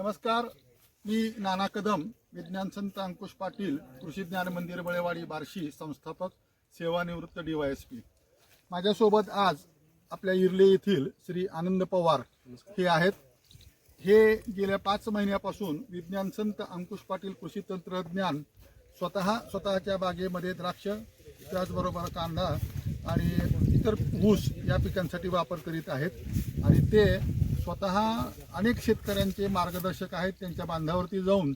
नमस्कार. मी नाना कदम विज्ञान संत अंकुश पाटील कृषी ज्ञान मंदिर बळेवाडी बार्शी संस्थापक सेवानिवृत्त डी वाय एस पी. माझ्यासोबत आज आपल्या इर्ले येथील श्री आनंद पवार हे आहेत. हे गेल्या पाच महिन्यापासून विज्ञान संत अंकुश पाटील कृषी तंत्रज्ञान स्वतः स्वतःच्या बागेमध्ये द्राक्ष त्याचबरोबर कांदा आणि इतर ऊस या पिकांसाठी वापर करीत आहेत. आणि ते स्वतः अनेक शेतकऱ्यांचे मार्गदर्शक आहेत त्यांच्या बांधावरती जाऊन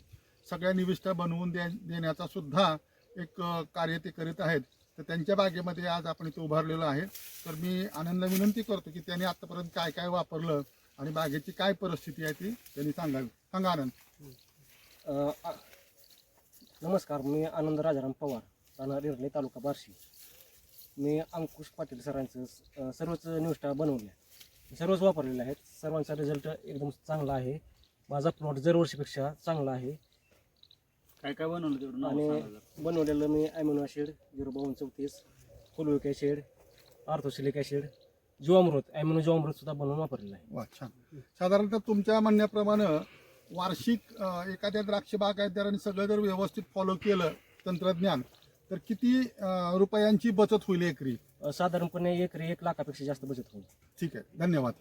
सगळ्या निविष्ठा बनवून दे देण्याचा सुद्धा एक कार्य ते करीत आहेत. तर त्यांच्या बागेमध्ये आज आपण इथे उभारलेलो आहे. तर मी आनंद विनंती करतो की त्यांनी आतापर्यंत काय काय वापरलं आणि बागेची काय परिस्थिती आहे ती त्यांनी सांगावी. सांगा आनंद. नमस्कार मी आनंद राजाराम पवार राहणार तालुका बार्शी. मी अंकुश पाटील सरांचं सर्वच निविष्ठा बनवल्या सर्वच वापरलेले आहेत. सर्वांचा रिझल्ट एकदम चांगला आहे. माझा प्लॉट दरवर्षीपेक्षा चांगला आहे. काय काय बनवलं तेवढं नाव आणि सांगा जरा. बनवलेलं मी ॲमिनो ॲसिड झिरो बावन्न चौतीस फुलविक ॲसिड आर्थोसिलिक ॲसिड जीवामृत ॲमिनो जीवामृत सुद्धा बनवून वापरलेलं आहे. वा छान. साधारणतः तुमच्या म्हणण्याप्रमाणे वार्षिक अ, एखाद्या द्राक्ष बागायतदाराने सगळं जर व्यवस्थित फॉलो केलं तंत्रज्ञान तर किती अ, रुपयांची बचत होईल एकरी? साधारणपणे एकरी एक लाखापेक्षा जास्त बचत होईल. ठीक आहे. धन्यवाद.